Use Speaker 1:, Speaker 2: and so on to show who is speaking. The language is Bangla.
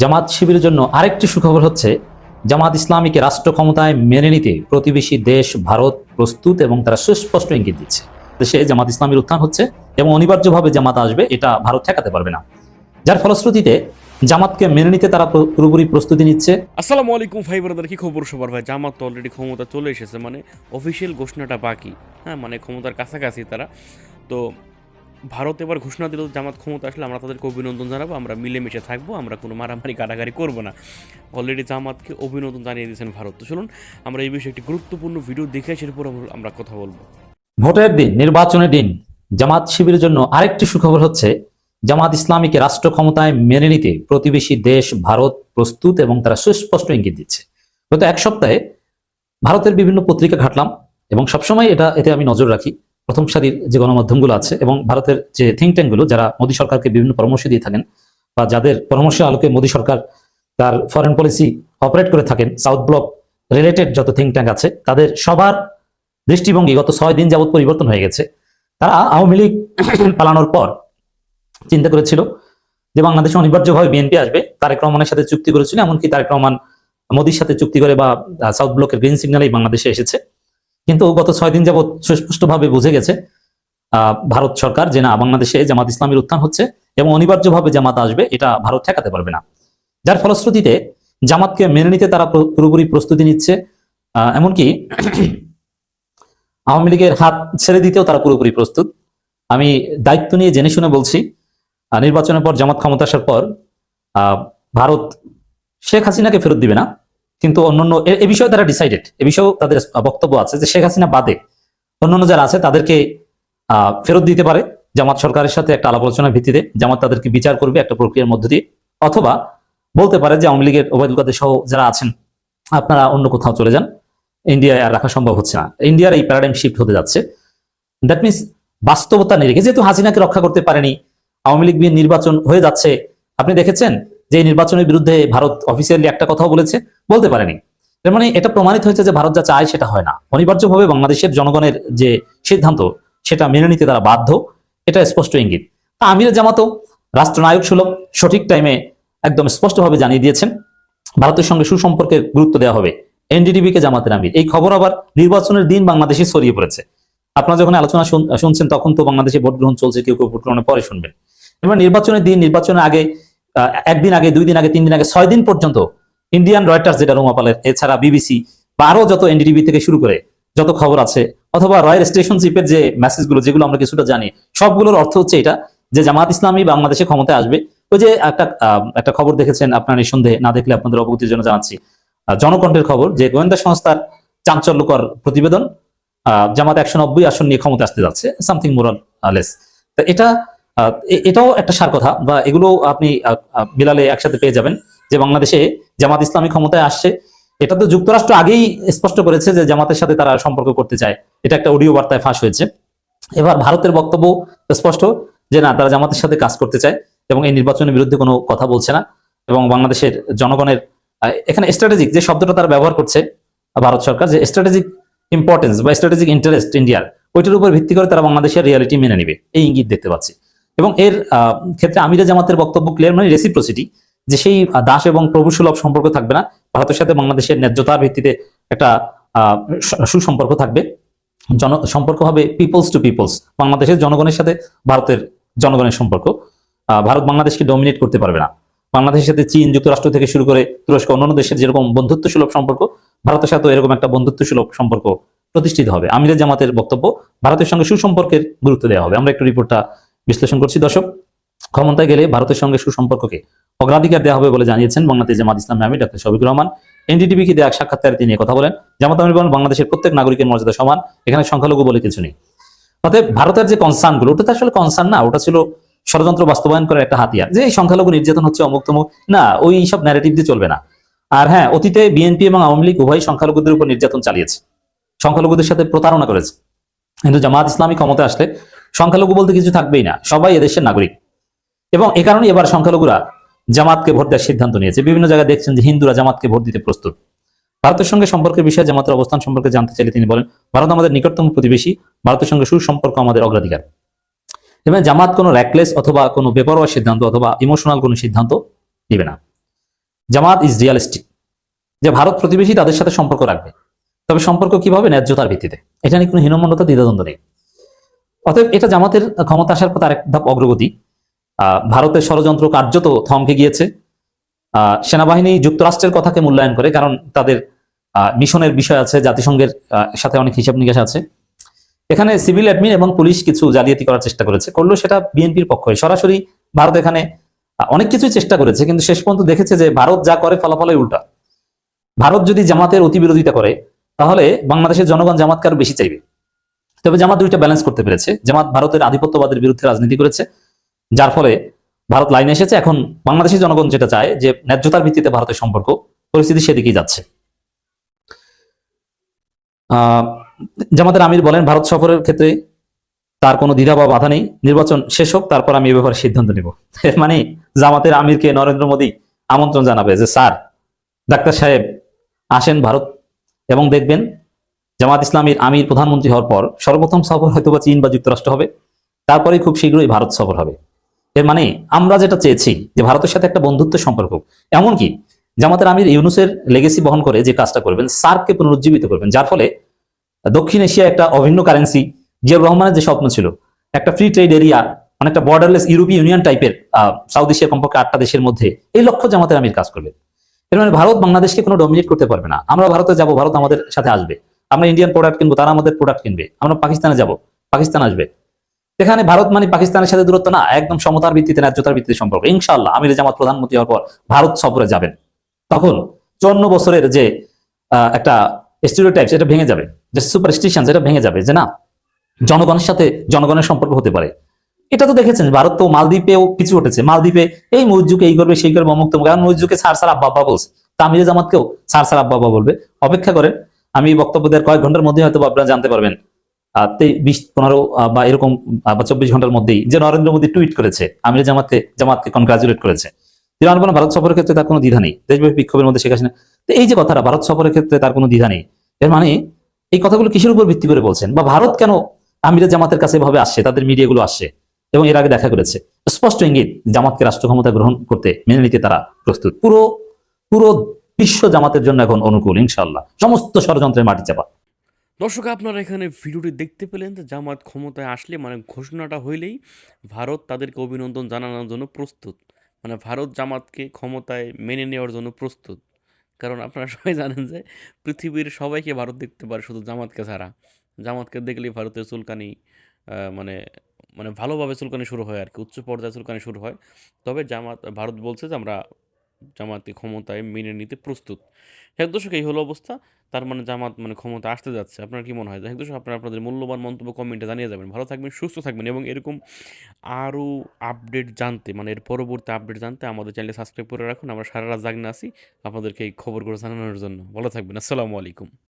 Speaker 1: জামাত শিবিরের জন্য আরেকটি সুখবর হচ্ছে, জামাত ইসলামীকে রাষ্ট্র ক্ষমতায় মেনে নিতে প্রতিবেশী দেশ ভারত প্রস্তুত এবং তারা সুস্পষ্ট ইঙ্গিত দিচ্ছে। দেশে জামাত ইসলামীর উত্থান হচ্ছে এবং অনিবার্যভাবে জামাত আসবে, এটা ভারত ঠেকাতে পারবে না। যার ফলশ্রুতিতে জামাতকে মেনে নিতে তারা পুরোপুরি প্রস্তুতি নিচ্ছে।
Speaker 2: আসসালামু আলাইকুম ভাই ব্রাদার, কি খবর সবার ভাই? জামাত তো অলরেডি ক্ষমতা চলে এসেছে মানে অফিসিয়াল ঘোষণাটা বাকি। হ্যাঁ মানে ক্ষমতার কাছাকাছি তারা। তো ভারত এবার ঘোষণা দিল, জামাত ক্ষমতা আসলে আমরা তাদেরকে অভিনন্দন জানাব, আমরা মিলেমিশে থাকব, আমরা কোনো মারামারি কাটাকারি করব না। অলরেডি জামাতকে অভিনন্দন জানিয়ে দিয়েছেন ভারত। তো চলুন, আমরা এই বিষয়ে একটি গুরুত্বপূর্ণ ভিডিও দেখে আমরা- আমরা কথা বলব।
Speaker 1: ভোটের দিন, নির্বাচনের দিন, জামাত শিবিরের জন্য আরেকটি সুখবর হচ্ছে, জামাত ইসলামীকে রাষ্ট্র ক্ষমতায় মেনে নিতে প্রতিবেশী দেশ ভারত প্রস্তুত এবং তারা সুস্পষ্ট ইঙ্গিত দিচ্ছে। গত এক সপ্তাহে ভারতের বিভিন্ন পত্রিকা ঘাটলাম এবং সবসময় এটা এতে আমি নজর রাখি। প্রথম সারির যে গণমাধ্যমগুলো আছে এবং ভারতের যে থিঙ্ক ট্যাঙ্কগুলো যারা মোদী সরকারকে বিভিন্ন পরামর্শ দিয়ে থাকেন বা যাদের পরামর্শের আলোকে মোদী সরকার তার ফরেন পলিসি অপারেট করে থাকেন সাউথ ব্লক রিলেটেড যত থিঙ্ক ট্যাঙ্ক আছে, তাদের সবার দৃষ্টিভঙ্গি গত ছয় দিন যাবৎ পরিবর্তন হয়ে গেছে। তারা আওয়ামী লীগ পালানোর পর চিন্তা করেছিল যে বাংলাদেশে অনিবার্যভাবে বিএনপি আসবে, তারেক রহমানের সাথে চুক্তি করেছিল, এমনকি তারেক রহমান মোদীর সাথে চুক্তি করে বা সাউথ ব্লকের গ্রিন সিগন্যালেই বাংলাদেশে এসেছে। কিন্তু গত ছয় দিন যাবৎ সুস্পষ্টভাবে বুঝে গেছে ভারত সরকার যে না, বাংলাদেশে জামাত ইসলামের উত্থান হচ্ছে এবং অনিবার্যভাবে জামাত আসবে, এটা ভারত ঠেকাতে পারবে না। যার ফলশ্রুতিতে জামাতকে মেনে নিতে তারা পুরোপুরি প্রস্তুতি নিচ্ছে এমনকি আওয়ামী লীগের হাত ছেড়ে দিতেও তারা পুরোপুরি প্রস্তুত। আমি দায়িত্ব নিয়ে জেনে শুনে বলছি নির্বাচনের পর জামাত ক্ষমতা আসার পর ভারত শেখ হাসিনাকে ফেরত দিবে না। কিন্তু অন্যান্য এ- বিষয়ে তারা ডিসাইডেড এ বিষয়েও তাদের বক্তব্য আছে যে শেখ হাসিনা বাদে অন্যান্য যারা আছে তাদেরকে ফেরত দিতে পারে জামাত সরকারের সাথে একটা আলাপ আলোচনার ভিত্তিতে। জামাত তাদেরকে বিচার করবে একটা প্রক্রিয়ার মধ্য দিয়ে। অথবা বলতে পারে যে আওয়ামী লীগের ওবায়দুল কাদের সহ যারা আছেন, আপনারা অন্য কোথাও চলে যান। ইন্ডিয়ায় আর রাখা সম্ভব হচ্ছে না। ইন্ডিয়ার এই প্যারাডাইম শিফট হতে যাচ্ছে। দ্যাট মিনস বাস্তবতা নিরিখে যেহেতু হাসিনাকে রক্ষা করতে পারেনি, আওয়ামী লীগ নির্বাচন হয়ে যাচ্ছে। আপনি দেখেছেন যে নির্বাচনের বিরুদ্ধে ভারত অফিসিয়ালি একটা কথাও বলেছে, বলতে পারেনি। এর মানে এটা প্রমাণিত হয়েছে যে ভারত যা চায় সেটা হয় না। অনিবার্যভাবে বাংলাদেশের জনগণের যে সিদ্ধান্ত, সেটা মেনে নিতে তারা বাধ্য, এটা স্পষ্ট ইঙ্গিত। আমির জামাতও রাষ্ট্রনায়ক সুলভ সঠিক টাইমে একদম স্পষ্টভাবে জানিয়ে দিয়েছেন, ভারতের সঙ্গে সুসম্পর্কের গুরুত্ব দেওয়া হবে এনডিটিভি কে জামাতের আমির। এই খবর আবার নির্বাচনের দিন বাংলাদেশে ছড়িয়ে পড়েছে। আপনারা যখন আলোচনা শুনছেন তখন তো বাংলাদেশে ভোট গ্রহণ চলছে, কেউ কেউ ভোট গ্রহণের পরে শুনবেন। এবার নির্বাচনের দিন, নির্বাচনের আগে একদিন আগে, দুই দিন আগে, তিন দিন আগে, ছয় দিন পর্যন্ত ইন্ডিয়ান রয়টার্স যেটা রোমাপালের, এছাড়া বিবিসি বা আরও যত এনডিটিভি থেকে শুরু করে যত খবর আছে, অথবা রয়্যাল স্টেশনশিপের যে মেসেজগুলো যেগুলো আমরা কিছুটা জানি, সবগুলোর অর্থ হচ্ছে এটা যে জামাত ইসলামী বাংলাদেশে ক্ষমতায় আসবে। ওই যে একটা একটা খবর দেখেছেন আপনার নিঃসন্দেহে, না দেখলে আপনাদের অবগতির জন্য জানাচ্ছি। জনকণ্ঠের খবর যে গোয়েন্দা সংস্থার চাঞ্চল্যকর প্রতিবেদন জামাত একশো নব্বই আসন নিয়ে ক্ষমতা আসতে যাচ্ছে সামথিং মোরাল লেস এটা এটাও একটা সার কথা বা এগুলো আপনি মিলালে একসাথে পেয়ে যাবেন যে বাংলাদেশে জামাত ইসলামী ক্ষমতায় আসছে। এটা তো যুক্তরাষ্ট্র আগেই স্পষ্ট করেছে যে জামাতের সাথে তারা সম্পর্ক করতে চায়। এটা একটা অডিও বার্তায় ফাঁস হয়েছে। এবার ভারতের বক্তব্য স্পষ্ট যে না, তারা জামাতের সাথে কাজ করতে চায় এবং এই নির্বাচনের বিরুদ্ধে কোনো কথা বলছে না এবং বাংলাদেশের জনগণের এখানে স্ট্র্যাটেজিক যে শব্দটা তারা ব্যবহার করছে ভারত সরকার যে স্ট্র্যাটেজিক ইম্পর্টেন্স বা স্ট্র্যাটেজিক ইন্টারেস্ট ইন্ডিয়ার ওইটার উপর ভিত্তি করে তারা বাংলাদেশের রিয়ালিটি মেনে নেবে। এই ইঙ্গিত দেখতে পাচ্ছি। এবং এর ক্ষেত্রে আমিরা জামাতের বক্তব্য ক্লিয়ার মানে রেসিপ্রোসিটি যে সেই দাস এবং প্রভু সুলভ সম্পর্ক থাকবে না। ভারতের সাথে বাংলাদেশের ন্যায্যতার ভিত্তিতে একটা সুসম্পর্ক থাকবে। জন, সম্পর্ক হবে পিপলস টু পিপলস বাংলাদেশের জনগণের সাথে ভারতের জনগণের সম্পর্ক। ভারত বাংলাদেশকে ডমিনেট করতে পারবে না। বাংলাদেশের সাথে চীন যুক্তরাষ্ট্র থেকে শুরু করে তুরস্ক, অন্যান্য দেশের যেরকম বন্ধুত্ব সুলভ সম্পর্ক, ভারতের সাথে এরকম একটা বন্ধুত্ব সুলভ সম্পর্ক প্রতিষ্ঠিত হবে। আমিরের জামাতের বক্তব্য, ভারতের সঙ্গে সুসম্পর্কের গুরুত্ব দেওয়া হবে। আমরা একটু রিপোর্টটা বিশ্লেষণ করছি। দর্শক, ক্ষমতায় গেলে ভারতের সঙ্গে সুসম্পর্ককে অগ্রাধিকার দেওয়া হবে বলে জানিয়েছেন বাংলাদেশ জামাত ইসলাম আমি ডাক্তার শফিকুর রহমান। এনডিটিভিকে দেওয়া সাক্ষাৎকারে তিনি কথা বলেন, জামাত বলেন, বাংলাদেশের প্রত্যেক নাগরিকের মর্যাদা সমান, এখানে সংখ্যালঘু বলে কিছু নেই। অতএব ভারতের যে কনসার্নগুলো, ওটা তো আসলে কনসার্ন না, ওটা ছিল ষড়যন্ত্র বাস্তবায়ন করার একটা হাতিয়ার। যে এই সংখ্যালঘু নির্যাতন হচ্ছে অমুক তমুক, না, ওই সব ন্যারেটিভ দিয়ে চলবে না। আর হ্যাঁ অতীতে বিএনপি এবং আওয়ামী লীগ উভয় সংখ্যালঘুদের উপর নির্যাতন চালিয়েছে, সংখ্যালঘুদের সাথে প্রতারণা করেছে। কিন্তু জামাত ইসলামী ক্ষমতা আসলে সংখ্যালঘু বলতে কিছু থাকবেই না, সবাই এদেশের নাগরিক। এবং এ কারণে এবার সংখ্যালঘুরা জামাতকে ভোট দেওয়ার সিদ্ধান্ত নিয়েছে। বিভিন্ন জায়গায় দেখছেন যে হিন্দুরা জামাতকে ভোট দিতে প্রস্তুত। ভারতের সঙ্গে সম্পর্কের বিষয়ে জামাতের অবস্থান সম্পর্কে জানতে চাইলে তিনি বলেন, ভারত আমাদের নিকটতম প্রতিবেশী, ভারতের সঙ্গে সুসম্পর্ক আমাদের অগ্রাধিকার। এবং জামাত কোনো র্যাকলেস অথবা কোনো বেপরোয়া সিদ্ধান্ত অথবা ইমোশনাল কোনো সিদ্ধান্ত নেবে না। জামাত ইজ রিয়ালিস্টিক যে ভারত প্রতিবেশী তাদের সাথে সম্পর্ক রাখবে। তবে সম্পর্ক কীভাবে ন্যায্যতার ভিত্তিতে? এটা নিয়ে কোনো হীনমন্যতা দ্বিধাদ্বন্দ্ব নেই। অতএব এটা জামাতের ক্ষমতা আসার পর আরেক ধাপ অগ্রগতি। ভারতের ষড়যন্ত্র কার্যত থমকে গিয়েছে। সেনাবাহিনী যুক্তরাষ্ট্রের কথাকে মূল্যায়ন করে, কারণ তাদের মিশনের বিষয় আছে, জাতিসংঘের সাথে অনেক হিসাব নিকাশ আছে। এখানে সিভিল অ্যাডমিন এবং পুলিশ কিছু জালিয়াতি করার চেষ্টা করেছে। করলেও সেটা বিএনপির পক্ষে সরাসরি ভারত এখানে অনেক কিছুই চেষ্টা করেছে, কিন্তু শেষ পর্যন্ত দেখেছে যে ভারত যা করে ফলাফলে উল্টা। ভারত যদি জামাতের অতি বিরোধিতা করে, তাহলে বাংলাদেশের জনগণ জামাতকে আরও বেশি চাইবে। তবে জামাত দুইটা ব্যালেন্স করতে পেরেছে। জামাত ভারতের আধিপত্যবাদের বিরুদ্ধে রাজনীতি করেছে, যার ফলে ভারত লাইনে এসেছে। এখন বাংলাদেশের জনগণ যেটা চায় যে ন্যায্যতার ভিত্তিতে ভারতের সম্পর্ক, পরিস্থিতি সেদিকেই যাচ্ছে। জামাতের আমির বলেন, ভারত সফরের ক্ষেত্রে তার কোনো দ্বিধা বা বাধা নেই। নির্বাচন শেষ হোক, তারপর আমি এ ব্যাপারে সিদ্ধান্ত নেব। মানে জামাতের আমিরকে নরেন্দ্র মোদী আমন্ত্রণ জানাবে যে, স্যার, ডাক্তার সাহেব, আসেন ভারত এবং দেখবেন জামাত ইসলামের আমির প্রধানমন্ত্রী হওয়ার পর সর্বপ্রথম সফর হয়তো বা চীন বা যুক্তরাষ্ট্র হবে। তারপরে খুব শীঘ্রই ভারত সফর হবে। এর মানে আমরা যেটা চেয়েছি যে ভারতের সাথে একটা বন্ধুত্ব সম্পর্ক এমনকি জামাতের আমির ইউনুসের লেগেসি বহন করে যে কাজটা করবেন, সার্ককে পুনরুজ্জীবিত করবেন, যার ফলে দক্ষিণ এশিয়া একটা অভিন্ন কারেন্সি জিয়াউর রহমানের যে স্বপ্ন ছিল, একটা ফ্রি ট্রেড এরিয়া অনেকটা বর্ডারলেস ইউরোপীয় ইউনিয়ন টাইপের সাউথ এশিয়ার কমপক্ষে আটটা দেশের মধ্যে এই লক্ষ্য জামাতের আমির কাজ করবে। এর মানে ভারত বাংলাদেশকে কোনো ডমিনেট করতে পারবে না। আমরা ভারতে যাব, ভারত আমাদের সাথে আসবে। আমরা ইন্ডিয়ান প্রোডাক্ট কিনবো, তারা আমাদের প্রোডাক্ট কিনবে। আমরা পাকিস্তানে যাব, পাকিস্তান আসবে। এখানে ভারত মানে পাকিস্তানের সাথে দূরত্ব না, একদম সমতার ভিত্তিতে, ন্যায্যতার ভিত্তিতে সম্পর্ক। ইনশাআল্লাহ, আমির জামাত প্রধানমন্ত্রী হওয়ার পর ভারত সফরে যাবেন। তখন চুয়ান্ন বছরের যে একটা স্টিরিওটাইপ সেটা ভেঙে যাবে। যে সুপারস্টিশন সেটা ভেঙে যাবে, যে না, জনগণের সাথে জনগণের সম্পর্ক হতে পারে। এটা তো দেখেছেন, ভারত তো মালদ্বীপেও কিছু ঘটেছে মালদ্বীপে এই মসজুকে এই করবে, সেই করবে অমুক তমুক কারণ মসজুকে সার সার আব্বা আব্বা বলছে। তামিরে জামাতকেও সার সার আব্বা আব্বা বলবে। অপেক্ষা করেন আমি বক্তব্য দেওয়ার কয়েক ঘণ্টার মধ্যে হয়তো আপনারা জানতে পারবেন। বিশ, পনেরো বা এরকম বা চব্বিশ ঘণ্টার মধ্যেই যে নরেন্দ্র মোদী টুইট করেছে, আমির জামাতকে জামাতকে কনগ্রাচুলেট করেছে। তিনি বলেন ভারত সফরের ক্ষেত্রে তার কোনো দ্বিধা নেই। দেশব্যাপী বিক্ষোভের মধ্যে শেখ হাসিনা তো এই যে কথাটা, ভারত সফরের ক্ষেত্রে তার কোনো দ্বিধা নেই। এর মানে এই কথাগুলো কিসের উপর ভিত্তি করে বলছেন? বা ভারত কেন আমির জামাতের কাছে এভাবে আসছে, তাদের মিডিয়াগুলো আসছে? এবং এর আগে দেখা করেছে। স্পষ্ট ইঙ্গিত, জামাতকে রাষ্ট্র ক্ষমতা গ্রহণ করতে মেনে নিতে তারা প্রস্তুত। পুরো পুরো বিশ্ব জামাতের জন্য এখন অনুকূল ইনশাল্লাহ সমস্ত ষড়যন্ত্রের মাটি চাপা।
Speaker 2: দর্শক, আপনারা এখানে ভিডিওটি দেখতে পেলেন যে জামাত ক্ষমতায় আসলে মানে ঘোষণাটা হইলেই ভারত তাদেরকে অভিনন্দন জানানোর জন্য প্রস্তুত। মানে ভারত জামাতকে ক্ষমতায় মেনে নেওয়ার জন্য প্রস্তুত। কারণ আপনারা সবাই জানেন যে পৃথিবীর সবাইকে ভারত দেখতে পারে শুধু জামাতকে ছাড়া। জামাতকে দেখলেই ভারতের চুলকানি মানে মানে ভালোভাবে চুলকানি শুরু হয় আর কি, উচ্চ পর্যায়ে চুলকানি শুরু হয়। তবে জামাত, ভারত বলছে যে আমরা জামাতকে ক্ষমতায় মেনে নিতে প্রস্তুত। এক দর্শক, এই হলো অবস্থা। তার মানে জামাত মানে ক্ষমতা আসতে যাচ্ছে। আপনার কি মনে হয়? এক দশক আপনারা আপনাদের মূল্যবান মন্তব্য কমেন্টে জানিয়ে যাবেন। ভালো থাকবেন, সুস্থ থাকবেন এবং এরকম আরও আপডেট জানতে মানে এর পরবর্তী আপডেট জানতে আমাদের চ্যানেলে সাবস্ক্রাইব করে রাখুন। আমরা সারা রাত জাগনা আছি আপনাদেরকে এই খবরগুলো জানানোর জন্য। ভালো থাকবেন। আসসালামু আলাইকুম।